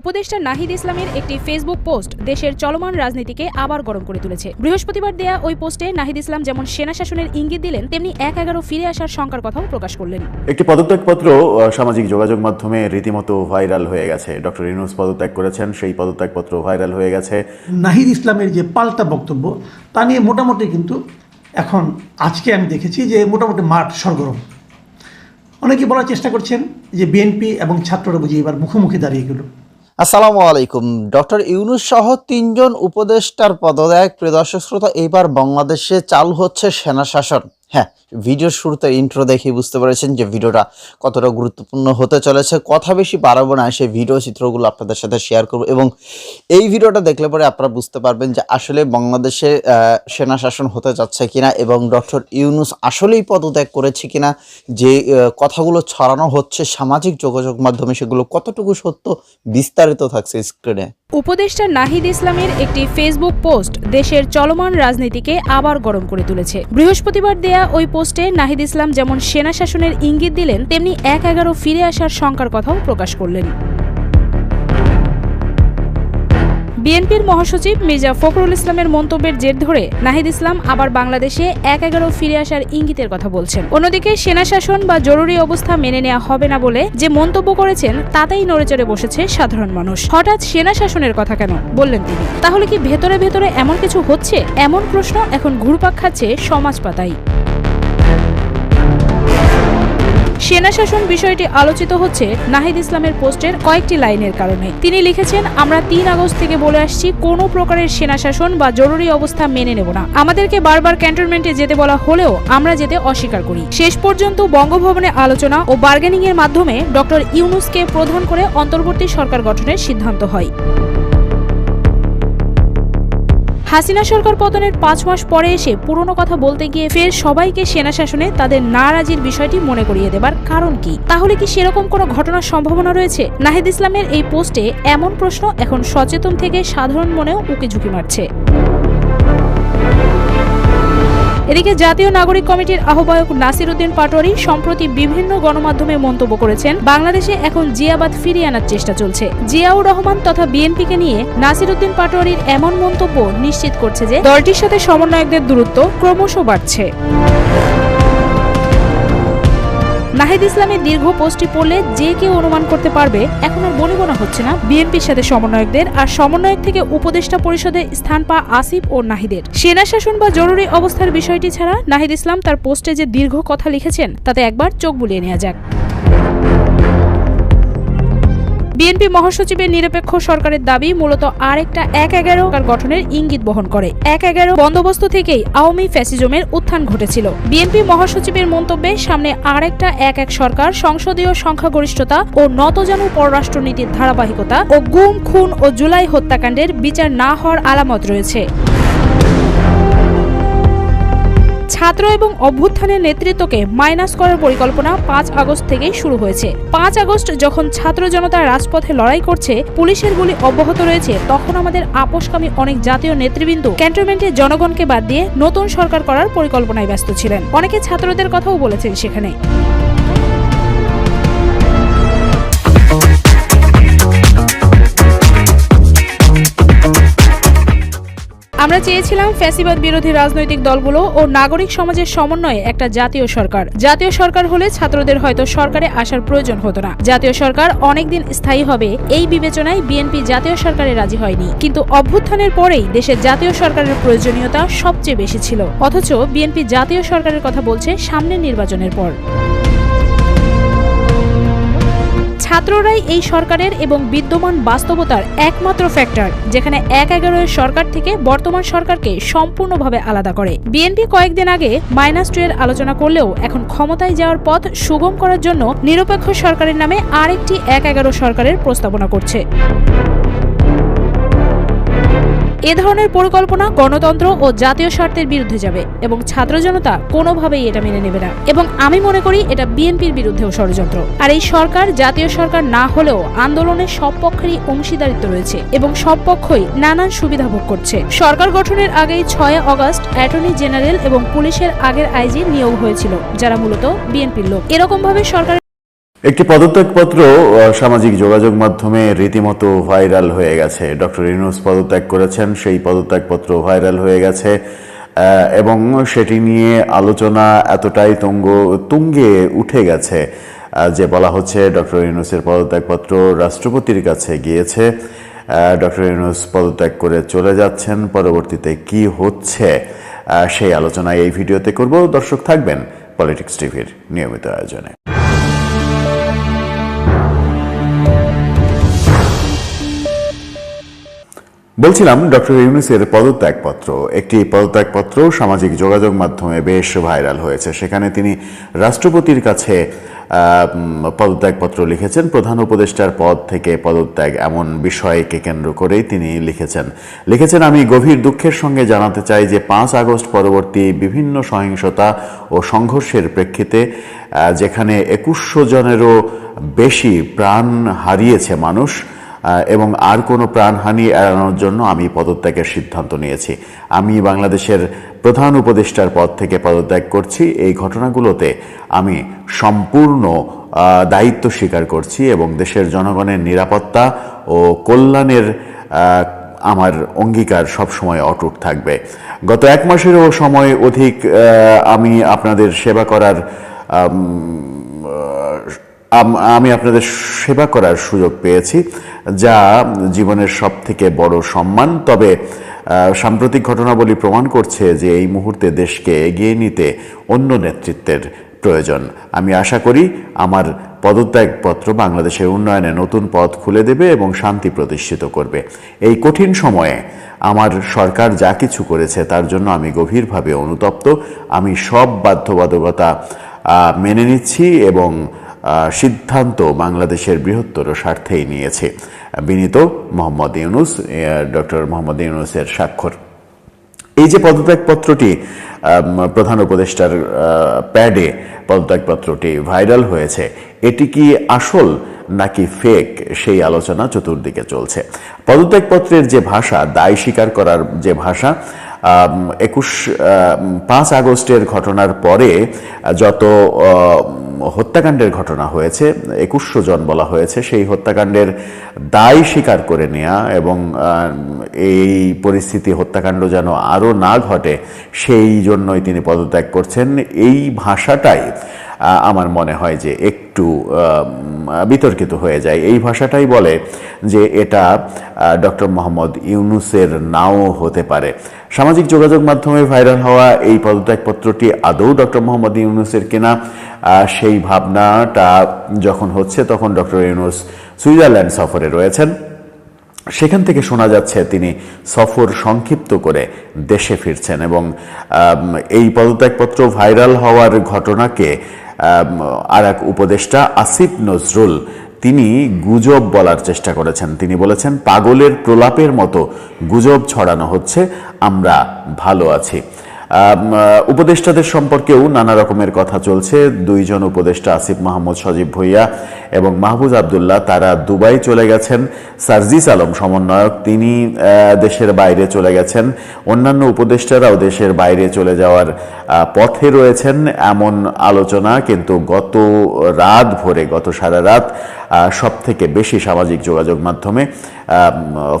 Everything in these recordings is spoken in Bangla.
উপদেষ্টা নাহিদ ইসলামের একটি ফেসবুক পোস্ট দেশের চলমান রাজনীতিকে আবার গরম করে তুলেছে। বৃহস্পতিবার দেয়া ওই পোস্টে নাহিদ ইসলাম যেমন সেনা শাসনের ইঙ্গিত দিলেন তেমনি এক এগারো ফিরে আসার শঙ্কার কথাও প্রকাশ করলেন। একটি পদত্যাগপত্র সামাজিক যোগাযোগ মাধ্যমে রীতিমতো ভাইরাল হয়ে গেছে। ডক্টর ইউনুস পদত্যাগ করেছেন সেই পদত্যাগপত্র ভাইরাল হয়ে গেছে। নাহিদ ইসলামের যে পাল্টা বক্তব্য তা নিয়ে মোটামুটি কিন্তু এখন আজকে আমি দেখেছি যে মোটামুটি মাঠ সরগরম। অনেকে বলার চেষ্টা করছেন যে বিএনপি এবং ছাত্ররা বুঝি এবার মুখোমুখি দাঁড়িয়ে গেল। আসসালামু আলাইকুম। ডক্টর ইউনুস সহ তিনজন উপদেষ্টার পদত্যাগ। প্রিয় দর্শক শ্রোতা এইবার বাংলাদেশে চালু হচ্ছে সেনা শাসন হ্যাঁ ভিডিওর শুরুতে ইন্ট্রো দেখে বুঝতে পেরেছেন যে ভিডিওটা কতটা গুরুত্বপূর্ণ হতে চলেছে। কথা বেশি বাড়াবো না, সেই ভিডিও চিত্রগুলো আপনাদের সাথে শেয়ার করব এবং এই ভিডিওটা দেখলে পরে আপনারা বুঝতে পারবেন যে আসলে বাংলাদেশে সেনা শাসন হতে যাচ্ছে কিনা এবং ডক্টর ইউনুস আসলেই পদত্যাগ করেছে কিনা, যে কথাগুলো ছড়ানো হচ্ছে, সামাজিক যোগাযোগ মাধ্যমে সেগুলো কতটুকু সত্য বিস্তারিত থাকছে স্ক্রিনে উপদেষ্টা নাহিদ ইসলামের একটি ফেসবুক পোস্ট দেশের চলমান রাজনীতিকে আবার গরম করে তুলেছে। বৃহস্পতিবার দেয়া ওই পোস্টে নাহিদ ইসলাম যেমন সেনা শাসনের ইঙ্গিত দিলেন, তেমনি এক এগারো ফিরে আসার শঙ্কার কথাও প্রকাশ করলেন। বিএনপির মহাসচিব মির্জা ফখরুল ইসলামের মন্তব্যের জের ধরে নাহিদ ইসলাম আবার বাংলাদেশে এক এগারো ফিরে আসার ইঙ্গিতের কথা বলছেন। অন্যদিকে সেনা শাসন বা জরুরি অবস্থা মেনে নেওয়া হবে না বলে যে মন্তব্য করেছেন, তাতেই নড়েচড়ে বসেছে সাধারণ মানুষ। হঠাৎ সেনা শাসনের কথা কেন? বললেন তিনি। তাহলে কি ভেতরে ভেতরে এমন কিছু হচ্ছে? এমন প্রশ্ন এখন ঘুরপাক খাচ্ছে সমাজ পাতায় সেনা শাসন বিষয়টি আলোচিত হচ্ছে নাহিদ ইসলামের পোস্টের কয়েকটি লাইনের কারণে। তিনি লিখেছেন, আমরা তিন আগস্ট থেকে বলে আসছি, কোনো প্রকারের সেনা শাসন বা জরুরি অবস্থা মেনে নেব না। আমাদেরকে বারবার ক্যান্টনমেন্টে যেতে বলা হলেও আমরা যেতে অস্বীকার করি। শেষ পর্যন্ত বঙ্গভবনে আলোচনা ও বার্গেনিং এর মাধ্যমে ডক্টর ইউনুসকে প্রধান করে অন্তর্বর্তী সরকার গঠনের সিদ্ধান্ত হয়। হাসিনা সরকার পতনের পাঁচ মাস পরে এসে পুরনো কথা বলতে গিয়ে ফের সবাইকে সেনা শাসনে তাদের নারাজির বিষয়টি মনে করিয়ে দেবার কারণ কি? তাহলে কি সেরকম কোনো ঘটনার সম্ভাবনা রয়েছে? নাহিদ ইসলামের এই পোস্টে এমন প্রশ্ন এখন সচেতন থেকে সাধারণ মনেও উকি ঝুঁকি মারছে। এদিকে জাতীয় নাগরিক কমিটির আহ্বায়ক নাসির উদ্দিন পাটোয়ারি সম্প্রতি বিভিন্ন গণমাধ্যমে মন্তব্য করেছেন, বাংলাদেশে এখন জিয়াবাদ ফিরিয়ে আনার চেষ্টা চলছে। জিয়াউর রহমান তথা বিএনপিকে নিয়ে নাসির উদ্দিন পাটোয়ারির এমন মন্তব্য নিশ্চিত করছে যে, দলটির সাথে সমন্বয়কদের দূরত্ব ক্রমশ বাড়ছে। নাহিদ ইসলামের দীর্ঘ পোস্টটি পড়লে যে কেউ অনুমান করতে পারবে, এখন আর বনে গোনা হচ্ছে না। বিএনপির সাথে সমন্বয়কদের আর সমন্বয়ক থেকে উপদেষ্টা পরিষদে স্থান পা আসিফ ও নাহিদের। সেনা শাসন বা জরুরি অবস্থার বিষয়টি ছাড়া নাহিদ ইসলাম তার পোস্টে যে দীর্ঘ কথা লিখেছেন, তাতে একবার চোখ বুলিয়ে নেওয়া যাক। বিএনপি মহাসচিবের নিরপেক্ষ সরকারের দাবি, মূলত আরেকটা এক এগারো গঠনের ইঙ্গিত বহন করে। এক এগারো বন্দোবস্ত থেকেই আওয়ামী ফ্যাসিজমের উত্থান ঘটেছিল। বিএনপি মহাসচিবের মন্তব্যে, সামনে আরেকটা এক এক সরকার, সংসদীয় সংখ্যাগরিষ্ঠতা ও নতজানু পররাষ্ট্রনীতির ধারাবাহিকতা ও গুম, খুন ও জুলাই হত্যাকাণ্ডের বিচার না হওয়ার আলামত রয়েছে। ছাত্র এবং অভ্যুত্থানের নেতৃত্বকে মাইনাস করার পরিকল্পনা পাঁচ আগস্ট থেকেই শুরু হয়েছে। পাঁচ আগস্ট যখন ছাত্র জনতা রাজপথে লড়াই করছে, পুলিশের গুলি অব্যাহত রয়েছে, তখন আমাদের আপোষকামী অনেক জাতীয় নেতৃবৃন্দ ক্যান্টনমেন্টে জনগণকে বাদ দিয়ে নতুন সরকার করার পরিকল্পনায় ব্যস্ত ছিলেন। অনেকে ছাত্রদের কথাও বলেছেন সেখানে। আমরা চেয়েছিলাম ফ্যাসিবাদ বিরোধী রাজনৈতিক দলগুলো ও নাগরিক সমাজের সমন্বয়ে একটা জাতীয় সরকার। জাতীয় সরকার হলে ছাত্রদের হয়তো সরকারে আসার প্রয়োজন হতো না। জাতীয় সরকার অনেকদিন স্থায়ী হবে এই বিবেচনায় বিএনপি জাতীয় সরকারে রাজি হয়নি। কিন্তু অভ্যুত্থানের পরেই দেশের জাতীয় সরকারের প্রয়োজনীয়তা সবচেয়ে বেশি ছিল। অথচ বিএনপি জাতীয় সরকারের কথা বলছে সামনের নির্বাচনের পর। ছাত্ররাই এই সরকারের এবং বিদ্যমান বাস্তবতার একমাত্র ফ্যাক্টর যেখানে এক এগারোয়ের সরকার থেকে বর্তমান সরকারকে সম্পূর্ণভাবে আলাদা করে। বিএনপি কয়েকদিন আগে মাইনাস টু এর আলোচনা করলেও এখন ক্ষমতায় যাওয়ার পথ সুগম করার জন্য নিরপেক্ষ সরকারের নামে আরেকটি এক এগারো সরকারের প্রস্তাবনা করছে। এ ধরনের পরিকল্পনা গণতন্ত্র ও জাতীয় স্বার্থের বিরুদ্ধে যাবে এবং ছাত্র জনতা কোনোভাবেই এটা মেনে নেবে না। এবং আমি মনে করি এটা বিএনপির বিরুদ্ধেও ষড়যন্ত্র। আর এই সরকার, জাতীয় সরকার না হলেও আন্দোলনের সব পক্ষেরই অংশীদারিত্ব রয়েছে এবং সব পক্ষই নানান সুবিধা ভোগ করছে। সরকার গঠনের আগেই ছয় অগস্ট অ্যাটর্নি জেনারেল এবং পুলিশের আগের আইজি নিয়োগ হয়েছিল, যারা মূলত বিএনপির লোক। এরকম ভাবে সরকার একটি পদত্যাগপত্র সামাজিক যোগাযোগ মাধ্যমে রীতিমতো ভাইরাল হয়ে গেছে। ডক্টর ইউনুস পদত্যাগ করেছেন, সেই পদত্যাগপত্র ভাইরাল হয়ে গেছে এবং সেটি নিয়ে আলোচনা এতটাই তুঙ্গ, তুঙ্গে উঠে গেছে যে বলা হচ্ছে ডক্টর ইউনুসের পদত্যাগপত্র রাষ্ট্রপতির কাছে গিয়েছে। ডক্টর ইউনুস পদত্যাগ করে চলে যাচ্ছেন, পরবর্তীতে কি হচ্ছে সেই আলোচনা এই ভিডিওতে করব। দর্শক থাকবেন পলিটিক্স টিভির নিয়মিত আয়োজনে। বলছিলাম, ডক্টর ইউনুসের পদত্যাগপত্র। একটি পদত্যাগপত্র সামাজিক যোগাযোগ মাধ্যমে বেশ ভাইরাল হয়েছে। সেখানে তিনি রাষ্ট্রপতির কাছে পদত্যাগপত্র লিখেছেন। প্রধান উপদেষ্টার পদ থেকে পদত্যাগ এমন বিষয়কে কেন্দ্র করেই তিনি লিখেছেন। লিখেছেন, আমি গভীর দুঃখের সঙ্গে জানাতে চাই যে পাঁচ আগস্ট পরবর্তী বিভিন্ন সহিংসতা ও সংঘর্ষের প্রেক্ষিতে যেখানে একুশশো জনেরও বেশি প্রাণ হারিয়েছে মানুষ এবং আর কোনো প্রাণহানি এড়ানোর জন্য আমি পদত্যাগের সিদ্ধান্ত নিয়েছি। আমি বাংলাদেশের প্রধান উপদেষ্টার পদ থেকে পদত্যাগ করছি। এই ঘটনাগুলোতে আমি সম্পূর্ণ দায়িত্ব স্বীকার করছি এবং দেশের জনগণের নিরাপত্তা ও কল্যাণের আমার অঙ্গীকার সবসময় অটুট থাকবে। গত এক মাসেরও সময় অধিক আমি আপনাদের সেবা করার আম, আপনাদের সেবা করার সুযোগ পেয়েছি যা জীবনের সব থেকে বড় সম্মান। তবে সাম্প্রতিক ঘটনাবলী প্রমাণ করছে যে এই মুহূর্তে দেশকে এগিয়ে নিতে অন্য নেতৃত্বের প্রয়োজন। আমি আশা করি আমার পদত্যাগপত্র বাংলাদেশের উন্নয়নে নতুন পথ খুলে দেবে এবং শান্তি প্রতিষ্ঠিত করবে। এই কঠিন সময়ে আমার সরকার যা কিছু করেছে তার জন্য আমি গভীরভাবে অনুতপ্ত। আমি সব বাধ্যবাধকতা মেনে নিচ্ছি এবং সিদ্ধান্ত বাংলাদেশের বৃহত্তর স্বার্থেই নিয়েছে। বিনীত মোহাম্মদ ইউনুস ডক্টর মোহাম্মদ ইউনুসের স্বাক্ষর। এই যে পদত্যাগপত্রটি প্রধান উপদেষ্টার প্যাডে পদত্যাগপত্রটি ভাইরাল হয়েছে, এটি কি আসল নাকি ফেক সেই আলোচনা চতুর্দিকে চলছে। পদত্যাগপত্রের যে ভাষা, দায় স্বীকার করার যে ভাষা একুশ পাঁচ আগস্টের ঘটনার পরে, যত হত্যাকাণ্ডের ঘটনা হয়েছে, একুশশো জন বলা হয়েছে। সেই হত্যাকাণ্ডের দায় স্বীকার করে নেয়া এবং এই পরিস্থিতি হত্যাকাণ্ড যেন আরও না ঘটে, সেই জন্যই তিনি পদত্যাগ করছেন। এই ভাষাটাই আমার মনে হয় যে একটু বিতর্কিত হয়ে যায়। এই ভাষাটাই বলে যে এটা ডক্টর মোহাম্মদ ইউনুসের নাও হতে পারে। সামাজিক যোগাযোগ মাধ্যমে ভাইরাল হওয়া এই পদত্যাগপত্রটি আদৌ ডক্টর মোহাম্মদ ইউনুসের কিনা সেই ভাবনাটা যখন হচ্ছে তখন ডক্টর ইউনুস সুইজারল্যান্ড সফরে রয়েছেন। সেখান থেকে শোনা যাচ্ছে তিনি সফর সংক্ষিপ্ত করে দেশে ফিরছেন এবং এই পদত্যাগপত্র ভাইরাল হওয়ার ঘটনাকে আর এক উপদেষ্টা আসিফ নজরুল, তিনি গুজব বলার চেষ্টা করেছেন। তিনি বলেছেন, পাগলের প্রলাপের মতো গুজব ছড়ানো হচ্ছে, আমরা ভালো আছি। উপদেষ্টাদের সম্পর্কেও নানা রকমের কথা চলছে। দুইজন উপদেষ্টা আসিফ মাহমুদ সজীব ভুইয়া এবং মাহবুজ আবদুল্লাহ, তারা দুবাই চলে গেছেন। সার্জিস আলম সমন্বয়ক, তিনি দেশের বাইরে চলে গেছেন। অন্যান্য উপদেষ্টারাও দেশের বাইরে চলে যাওয়ার পথে রয়েছেন। এমন আলোচনা কিন্তু গত রাত ভোরে, গত সারা রাত সব থেকে বেশি সামাজিক যোগাযোগ মাধ্যমে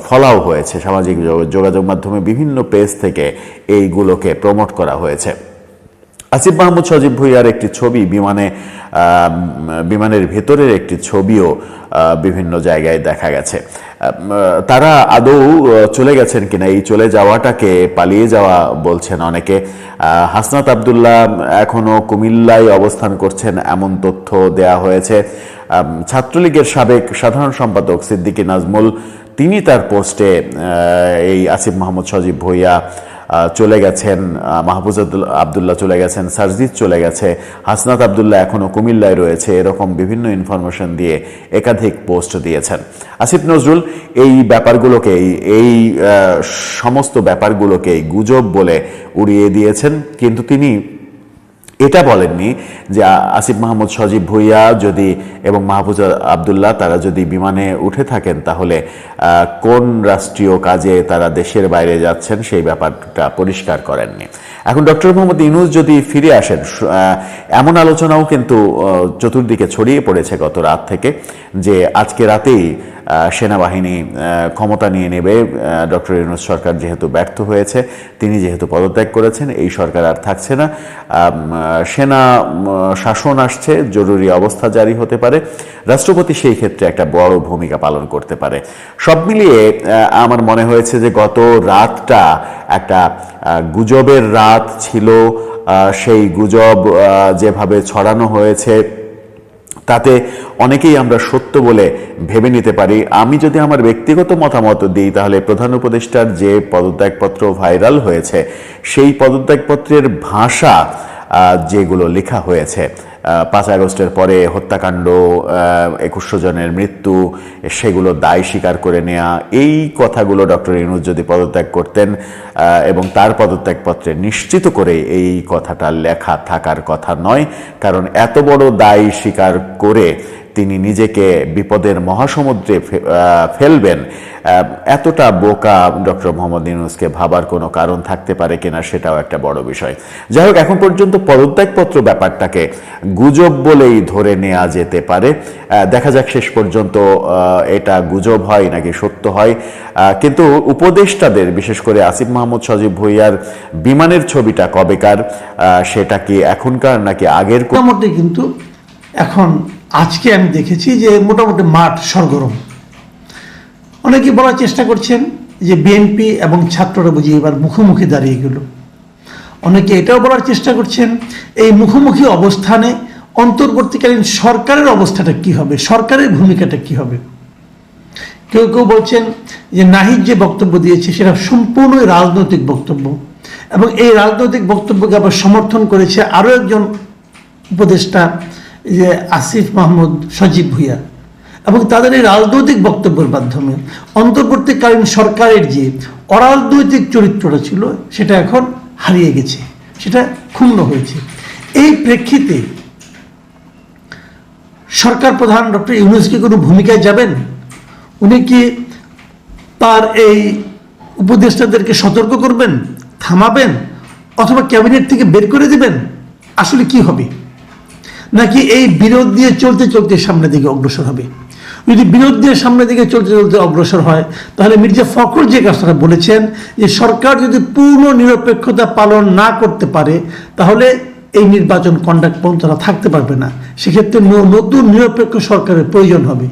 ফলাও হয়েছে। সামাজিক যোগাযোগ মাধ্যমে বিভিন্ন পেজ থেকে এইগুলোকে প্রমোট করা হয়েছে। আসিফ মাহমুদ সজীব ভুইয়ার একটি ছবি, বিমানে বিমানের ভেতরের একটি ছবিও বিভিন্ন জায়গায় দেখা গেছে। তারা আদৌ চলে গেছেন কিনা, এই চলে যাওয়াটাকে পালিয়ে যাওয়া বলছেন অনেকে। হাসনাত আবদুল্লাহ এখনও কুমিল্লায় অবস্থান করছেন, এমন তথ্য দেয়া হয়েছে। ছাত্রলীগের সাবেক সাধারণ সম্পাদক সিদ্দিকী নাজমুল, তিনি তার পোস্টে এই আসিফ মাহমুদ সজীব ভুইয়া চলে গেছেন মাহফুজ আবদুল্লাহ চলে গেছেন সারজিৎ চলে গেছে, হাসনাত আবদুল্লাহ এখনও কুমিল্লায় রয়েছে, এরকম বিভিন্ন ইনফরমেশন দিয়ে একাধিক পোস্ট দিয়েছেন। আসিফ নজরুল, এই ব্যাপারগুলোকে, এই সমস্ত ব্যাপারগুলোকে গুজব বলে উড়িয়ে দিয়েছেন, কিন্তু তিনি এটা বলেননি যে আসিফ মাহমুদ সজীব ভুইয়া যদি এবং মাহফুজ আবদুল্লাহ তারা যদি বিমানে উঠে থাকেন তাহলে কোন রাষ্ট্রীয় কাজে তারা দেশের বাইরে যাচ্ছেন সেই ব্যাপারটা পরিষ্কার করেননি। এখন ডক্টর মোহাম্মদ ইউনুস যদি ফিরে আসেন এমন আলোচনাও কিন্তু চতুর্দিকে ছড়িয়ে পড়েছে গত রাত থেকে যে আজকে রাতেই সেনাবাহিনী ক্ষমতা নিয়ে নেবে। ডক্টর ইউনুস সরকার যেহেতু ব্যর্থ হয়েছে, তিনি যেহেতু পদত্যাগ করেছেন, এই সরকার আর থাকছে না। সেনা শাসন আসছে, জরুরি অবস্থা জারি হতে পারে। রাষ্ট্রপতি সেই ক্ষেত্রে একটা বড় ভূমিকা পালন করতে পারে। সব মিলিয়ে আমার মনে হয়েছে যে গত রাতটা একটা গুজবের রাত ছিল। সেই গুজব যেভাবে ছড়ানো হয়েছে তাতে অনেকেই আমরা সত্য বলে ভেবে নিতে পারি। আমি যদি আমার ব্যক্তিগত মতামত দিই, তাহলে প্রধান উপদেষ্টার যে পদত্যাগপত্র ভাইরাল হয়েছে, সেই পদত্যাগপত্রের ভাষা যেগুলো লেখা হয়েছে পাঁচ আগস্টের পরে হত্যাকাণ্ড একুশশো জনের মৃত্যু, সেগুলো দায় স্বীকার করে নেয়া, এই কথাগুলো ডক্টর ইনুজ যদি পদত্যাগ করতেন এবং তার পদত্যাগপত্রে নিশ্চিত করে এই কথাটা লেখা থাকার কথা নয়, কারণ এত বড় দায় স্বীকার করে তিনি নিজেকে বিপদের মহাসমুদ্রে ফেলবেন এতটা বোকা ডক্টর মোহাম্মদ ইউনুসকে ভাবার কোনো কারণ থাকতে পারে কিনা সেটাও একটা বড় বিষয়। যাই হোক, এখন পর্যন্ত পদত্যাগপত্র ব্যাপারটাকে গুজব বলেই ধরে নেওয়া যেতে পারে। দেখা যাক শেষ পর্যন্ত এটা গুজব হয় নাকি সত্য হয়। কিন্তু উপদেষ্টাদের, বিশেষ করে আসিফ মাহমুদ সজীব ভুইয়ার বিমানের ছবিটা কবেকার? সেটা কি এখনকার নাকি আগের মোটামুটি কিন্তু এখন আজকে আমি দেখেছি যে মোটামুটি মাঠ সরগরম। অনেকে বলার চেষ্টা করছেন যে বিএনপি এবং ছাত্ররা বুঝি এবার মুখোমুখি দাঁড়িয়ে গেল। অনেকে এটাও বলার চেষ্টা করছেন, এই মুখোমুখি অবস্থানে অন্তর্বর্তীকালীন সরকারের অবস্থাটা কি হবে? সরকারের ভূমিকাটা কি হবে? কেউ কেউ বলছেন যে নাহিদ যে বক্তব্য দিয়েছে সেটা সম্পূর্ণই রাজনৈতিক বক্তব্য এবং এই রাজনৈতিক বক্তব্যকে আবার সমর্থন করেছে আরও একজন উপদেষ্টা যে আসিফ মাহমুদ সজীব ভুইয়া এবং তাদের এই রাজনৈতিক বক্তব্যের মাধ্যমে অন্তর্বর্তীকালীন সরকারের যে অরাজনৈতিক চরিত্রটা ছিল, সেটা এখন হারিয়ে গেছে, সেটা ক্ষুণ্ণ হয়েছে। এই প্রেক্ষিতে সরকার প্রধান ডক্টর ইউনুস কি কোনো ভূমিকায় যাবেন? উনি কি তার এই উপদেষ্টাদেরকে সতর্ক করবেন, থামাবেন, অথবা ক্যাবিনেট থেকে বের করে দিবেন? আসলে কি হবে? নাকি এই বিরোধ দিয়ে চলতে চলতে সামনের দিকে অগ্রসর হবে? যদি বিরোধ দিয়ে সামনের দিকে চলতে চলতে অগ্রসর হয়, তাহলে মির্জা ফখরুল যে কথাটা বলেছেন যে সরকার যদি পূর্ণ নিরপেক্ষতা পালন না করতে পারে, তাহলে এই নির্বাচন কন্ডাক্ট পর্যন্ত তারা থাকতে পারবে না। সেক্ষেত্রে নতুন নিরপেক্ষ সরকারের প্রয়োজন হবে।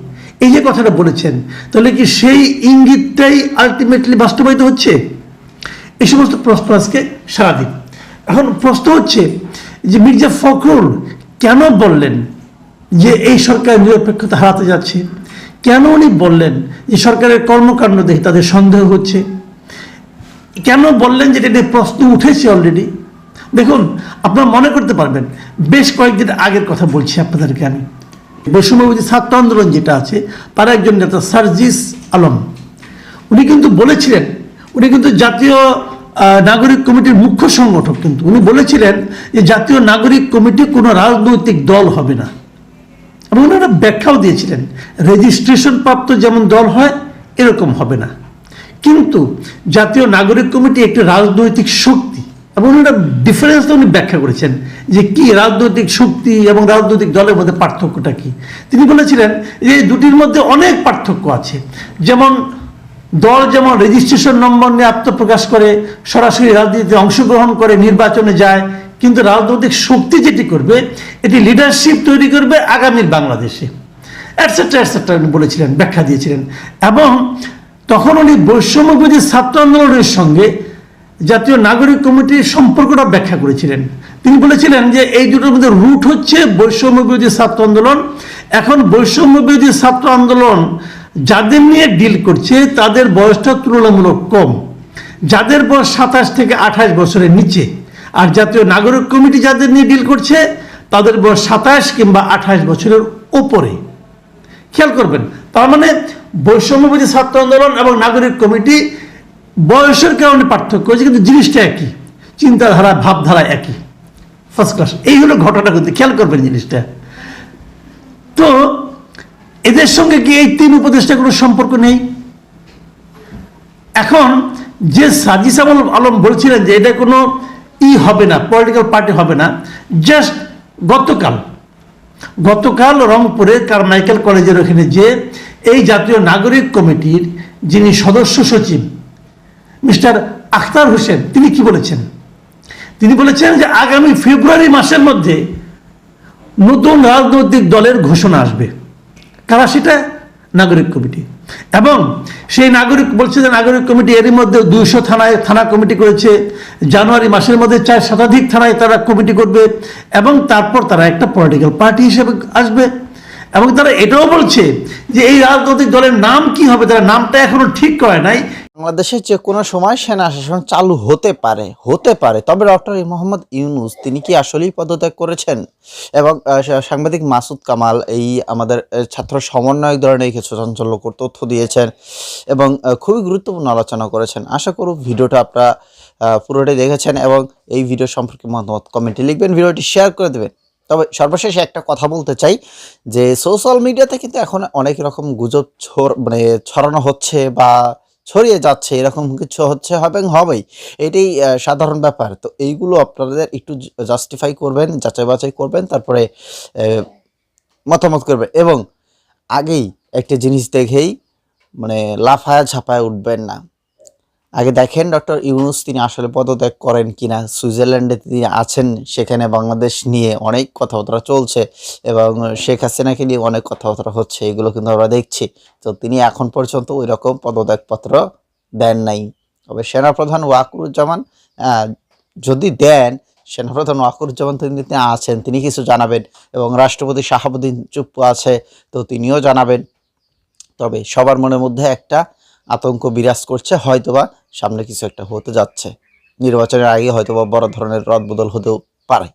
এই যে কথাটা বলেছেন, তাহলে কি সেই ইঙ্গিতটাই আলটিমেটলি বাস্তবায়িত হচ্ছে? এই সমস্ত প্রশ্ন আজকে সারাদিন। এখন প্রশ্ন হচ্ছে যে মির্জা ফখরুল কেন বললেন যে এই সরকার নিরপেক্ষতা হারাতে যাচ্ছে? কেন উনি বললেন যে সরকারের কর্মকাণ্ড দেখে তাদের সন্দেহ হচ্ছে? কেন বললেন যে এটা প্রশ্ন উঠেছে অলরেডি দেখুন, আপনারা মনে করতে পারবেন, বেশ কয়েকদিন আগের কথা বলছি আপনাদেরকে আমি। বৈষম্যবিধি ছাত্র আন্দোলন যেটা আছে, তার একজন নেতা সার্জিস আলম। উনি কিন্তু বলেছিলেন, উনি কিন্তু জাতীয় নাগরিক কমিটির মুখ্য সংগঠক কিন্তু। উনি বলেছিলেন যে জাতীয় নাগরিক কমিটি কোনো রাজনৈতিক দল হবে না। এবং একটা ব্যাখ্যাও দিয়েছিলেন রেজিস্ট্রেশন প্রাপ্ত যেমন দল হয়, এরকম হবে না। কিন্তু জাতীয় নাগরিক কমিটি একটি রাজনৈতিক শক্তি। এবং একটা ডিফারেন্স উনি ব্যাখ্যা করেছেন যে কি রাজনৈতিক শক্তি এবং রাজনৈতিক দলের মধ্যে পার্থক্যটা কি। তিনি বলেছিলেন যে দুটির মধ্যে অনেক পার্থক্য আছে। যেমন দল যেমন রেজিস্ট্রেশন নম্বর নিয়ে আত্মপ্রকাশ করে, সরাসরি রাজনীতিতে অংশগ্রহণ করে নির্বাচনে যায়, কিন্তু রাজনৈতিক শক্তি যেটি করবে, এটি লিডারশিপ তৈরি করবে আগামীর বাংলাদেশে। অ্যাটসেট্রা অ্যাটসেট্রা বলেছিলেন, ব্যাখ্যা দিয়েছিলেন। এবং তখন উনি বৈষম্যবিধি ছাত্র আন্দোলনের সঙ্গে জাতীয় নাগরিক কমিটির সম্পর্কটা ব্যাখ্যা করেছিলেন। তিনি বলেছিলেন যে এই দুটোর মধ্যে রুট হচ্ছে বৈষম্যবিরোধী ছাত্র আন্দোলন। এখন বৈষম্যবিরোধী ছাত্র আন্দোলন যাদের নিয়ে ডিল করছে, তাদের বয়সটা তুলনামূলক কম। যাদের বয়স সাতাশ থেকে আঠাশ বছরের নিচে, আর জাতীয় নাগরিক কমিটি যাদের নিয়ে ডিল করছে, তাদের বয়স সাতাশ কিংবা আঠাশ বছরের ওপরে। খেয়াল করবেন, তার মানে বৈষম্যবাদী ছাত্র আন্দোলন এবং নাগরিক কমিটি বয়সের কারণে পার্থক্য হয়েছে, কিন্তু জিনিসটা একই, চিন্তাধারা, ভাবধারা একই। ফার্স্ট ক্লাস এই হলো ঘটনা কিন্তু খেয়াল করবেন জিনিসটা। তো এদের সঙ্গে কি এই তিন উপদেষ্টা কোনো সম্পর্ক নেই? এখন যে সাজিস আলম বলছিলেন যে এটা কোনো ই হবে না পলিটিক্যাল পার্টি হবে না জাস্ট গতকাল গতকাল রংপুরে কারমাইকেল কলেজের ওখানে যে এই জাতীয় নাগরিক কমিটির যিনি সদস্য সচিব, মিস্টার আখতার হোসেন, তিনি কি বলেছেন? তিনি বলেছেন যে আগামী ফেব্রুয়ারি মাসের মধ্যে নতুন রাজনৈতিক দলের ঘোষণা আসবে। কারা সেটা নাগরিক কমিটি। এবং সেই নাগরিক বলছে যে নাগরিক কমিটি এরই মধ্যে দুইশো থানায় থানা কমিটি করেছে। জানুয়ারি মাসের মধ্যে চার শতাধিক থানায় তারা কমিটি করবে এবং তারপর তারা একটা পলিটিক্যাল পার্টি হিসেবে আসবে। এবং তারা এটাও বলছে যে এই রাজনৈতিক দলের নাম কি হবে, তারা নামটা এখনও ঠিক করে নাই। বাংলাদেশে যে কোনো সময় সেনা শাসন চালু হতে পারে হতে পারে। তবে ডক্টর মোহাম্মদ ইউনুস, তিনি কি আসলেই পদত্যাগ করেছেন? এবং সাংবাদিক মাসুদ কামাল এই আমাদের ছাত্র সমন্বয়ক ধরনের কিছু চাঞ্চল্যকর তথ্য দিয়েছেন এবং খুবই গুরুত্বপূর্ণ আলোচনা করেছেন। আশা করব ভিডিওটা আপনারা পুরোটাই দেখেছেন এবং এই ভিডিও সম্পর্কে মতামত কমেন্টে লিখবেন, ভিডিওটি শেয়ার করে দেবেন। তবে সর্বশেষে একটা কথা বলতে চাই, যে সোশ্যাল মিডিয়াতে কিন্তু এখন অনেক রকম গুজব ছড় মানে ছড়ানো হচ্ছে বা ছড়িয়ে যাচ্ছে, এরকম কিছু হচ্ছে এবং হবেই। এটাই সাধারণ ব্যাপার। তো এইগুলো আপনাদের একটু জাস্টিফাই করবেন, যাচাই বাছাই করবেন, তারপরে মতামত করবেন। এবং আগেই একটা জিনিস দেখেই মানে লাফায়া ঝাপায় উঠবেন না। আগে দেখেন ডক্টর ইউনুস তিনি আসলে পদত্যাগ করেন কিনা, সুইজারল্যান্ডে তিনি আছেন, সেখানে বাংলাদেশ নিয়ে অনেক কথাবার্তা চলছে এবং শেখ হাসিনাকে নিয়ে অনেক কথাবার্তা হচ্ছে, এগুলো কিন্তু আমরা দেখছি। তো তিনি এখন পর্যন্ত ওই রকম পদত্যাগপত্র দেন নাই। তবে সেনাপ্রধান ওয়াকুরুজ্জামান যদি দেন, সেনাপ্রধান ওয়াকুরুজ্জামান তিনি আছেন, তিনি কিছু জানাবেন এবং রাষ্ট্রপতি শাহাবুদ্দিন চুপ্পু আছে তো তিনিও জানাবেন। তবে সবার মনের মধ্যে একটা আতঙ্ক বিরাজ করছে, হয়তোবা সামনে কিছু একটা হতে যাচ্ছে। নির্বাচনের আগে হয়তো বড় ধরনের রদবদল হতেও পারে।